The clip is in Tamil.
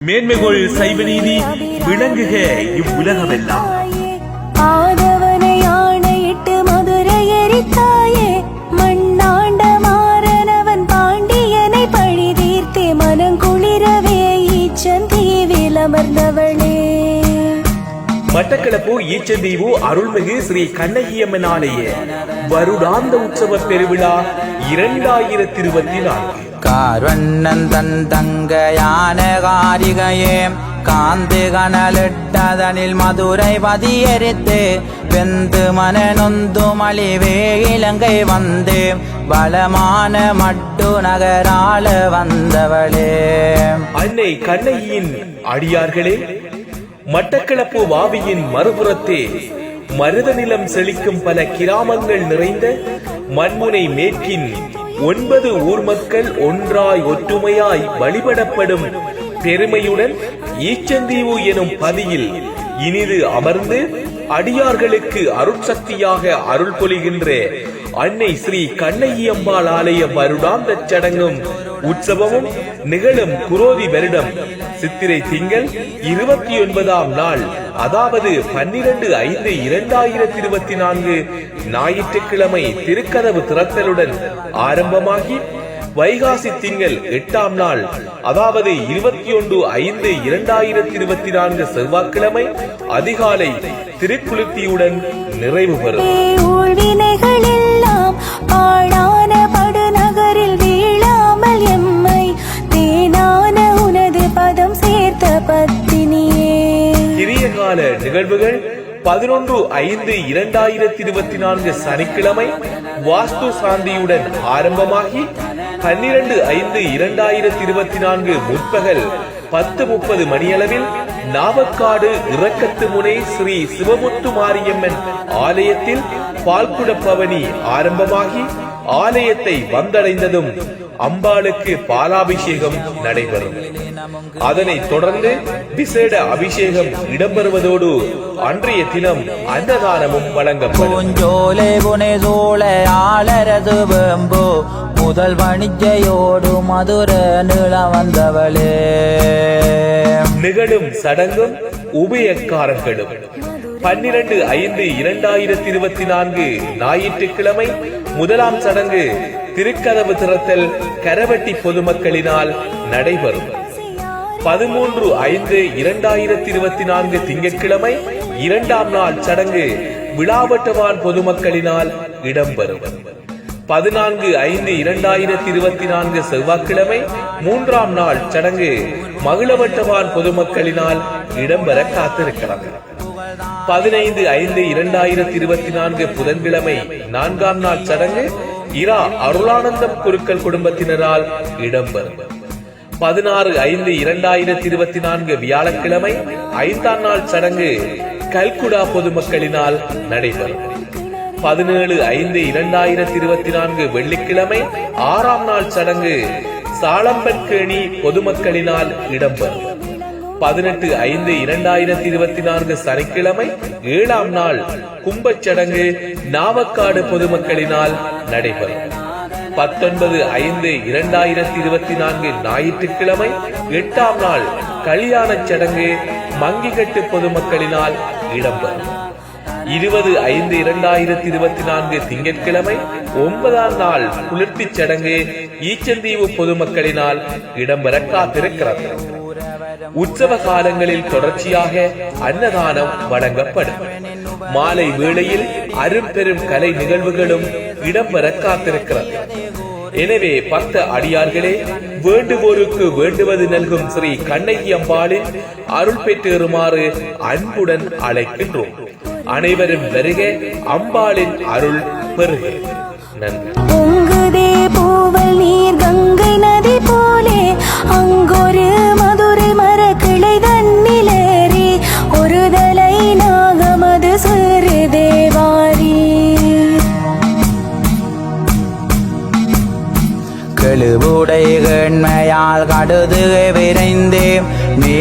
மேன்மைகொள் சைவ நீதி விளங்குக இவ்வுலகமெல்லாம். ஆதவனை ஆணையிட்டு மதுரை எரித்தாயே மண்ணாண்ட மாறனவன் பாண்டியனை பழி தீர்த்தே மனங்குளிரவே ஈச்சந்தி விலமர்ந்தவளே மட்டக்களப்பு ஈச்சந்தீவு அருள்மிகு ஸ்ரீ கண்ணகியம்மன் ஆலய வருடாந்த உற்சவ பெருவிழா இரண்டாயிரத்தி இருபத்தி நான்கு. பார்வண்ணன் தன் தங்கையான காரிகையே காந்து கனலிட்டதனில் மதுரை பதியெரித்து வெந்து மனநொந்து மலிவே இலங்கை வந்து வளமான மட்டு நகரால வந்தவளே. அன்னை கண்ணையின் அடியார்களே மட்டக்களப்பு வாவியின் மறுபுறத்தே மருத நிலம் செழிக்கும் பல கிராமங்கள் நிறைந்த மண்முனை மேற்கின் ஒன்பது ஊர் மக்கள் ஒன்றாய் ஒற்றுமையாய் வழிபடப்படும் பெருமையுடன் ஈச்சந்தீவு எனும் பதியில் இனிது அமர்ந்து அடியார்களுக்கு அருட்சக்தியாக அருள் பொழிகின்ற அன்னை ஸ்ரீ கண்ணகியம்பாள் ஆலய வருடாந்த சடங்கும் உற்சவமும் நிகழும் குரோதி வருடம் சித்திரை திங்கள் இருபத்தி ஒன்பதாம் நாள் அதாவது பன்னிரண்டு ஐந்து இரண்டாயிரத்தி இருபத்தி நான்கு ஞாயிற்றுக்கிழமை திருக்கதவு திறத்தலுடன் ஆரம்பமாகி வைகாசி திங்கள் எட்டாம் நாள் அதாவது இருபத்தி ஒன்று ஐந்து இரண்டாயிரத்தி இருபத்தி நான்கு செவ்வாய்க்கிழமை அதிகாலை திருக்குளிர்த்தியுடன் நிறைவு பெறும். கால நிகழ்வுகள் பதினொன்று ஐந்து இரண்டாயிரத்தி இருபத்தி நான்கு சனிக்கிழமை வாஸ்து சாந்தியுடன் ஆரம்பமாகி பன்னிரண்டு ஐந்து இரண்டாயிரத்தி இருபத்தி நான்கு முற்பகல் பத்து முப்பது மணியளவில் நாவக்காடு இறக்கத்து முனை ஸ்ரீ சிவமுத்து மாரியம்மன் ஆலயத்தில் பால்குட பவனி ஆரம்பமாகி ஆலயத்தை வந்தடைந்ததும் அம்பாளுக்கு பாலாபிஷேகம் நடைபெறும். அதனைத் தொடர்ந்து விசேட அபிஷேகம் இடம்பெறுவதோடு அன்றைய தினம் அன்னதானமும் வழங்கப்படும். முதல் வணிகையோடு மதுர நில வந்தவளே. நிகழும் சடங்கும் உபயக்காரர்களும். பன்னிரண்டு ஐந்து இரண்டாயிரத்தி இருபத்தி நான்கு ஞாயிற்றுக்கிழமை முதலாம் சடங்கு திருக்கதவு திறத்தல் கரவட்டி பொதுமக்களினால் நடைபெறும். பதிமூன்று ஐந்து இரண்டாயிரத்தி இருபத்தி நான்கு திங்கட்கிழமை இரண்டாம் நாள் சடங்கு விழாவட்டவான் பொதுமக்களினால் இடம்பெறும். பதினான்கு ஐந்து இரண்டாயிரத்தி இருபத்தி நான்கு செவ்வாய்க்கிழமை மூன்றாம் நாள் சடங்கு மகிழவட்டவான் பொதுமக்களினால் இடம்பெற காத்திருக்கிறார்கள். பதினைந்து ஐந்து இரண்டாயிரத்தி இருபத்தி நான்கு புதன்கிழமை நான்காம் நாள் சடங்கு இரா அருளானந்தம் குருக்கள் குடும்பத்தினரால் இடம்பெறும். பதினாறு ஐந்து இரண்டாயிரத்தி இருபத்தி நான்கு வியாழக்கிழமை ஐந்தாம் நாள் சடங்கு கல்குடா பொதுமக்களினால் நடைபெறும். பதினேழு ஐந்து இரண்டாயிரத்தி இருபத்தி நான்கு வெள்ளிக்கிழமை ஆறாம் நாள் சடங்கு சாளம்பன்கேணி பொதுமக்களினால் இடம்பெறும். பதினெட்டு ஐந்து இரண்டாயிரத்தி இருபத்தி நான்கு சனிக்கிழமை ஏழாம் நாள் கும்பச் சடங்கு நாவக்காடு பொதுமக்களினால் நடைபெறும். பத்தொன்பது ஐந்து இரண்டாயிரத்தி இருபத்தி நான்கு ஞாயிற்றுக்கிழமை எட்டாம் நாள் கல்யாண சடங்கு மங்கிகட்டு பொதுமக்களினால் இடம்பெறும். இருபது ஐந்து இரண்டாயிரத்தி இருபத்தி நான்கு திங்கட்கிழமை ஒன்பதாம் நாள் குளிர்த்திச் சடங்கு ஈச்சந்தீவு பொதுமக்களினால் இடம்பெற காத்திருக்கிறது. உற்சவ காலங்களில் தொடர்ச்சியாக அன்னதானம் வழங்கப்படும். மாலை வேளையில் அரும்பெரும் கலை நிகழ்வுகளும் இடம்பெற காத்திருக்கிறது. எனவே பக்த அடியார்களே வேண்டுவோருக்கு வேண்டுவது நல்கும் ஸ்ரீ கண்ணகி அம்பாளின் அருள் பெற்றேறுமாறு அன்புடன் அழைக்கின்றோம். அனைவரும் வருக அம்பாளின் அருள் பெறுக. நன்றி. பூவல் நீர் கங்கை நதி போலே வலுவுடை கண்மையால் கடுதுகை விரைந்தேன்.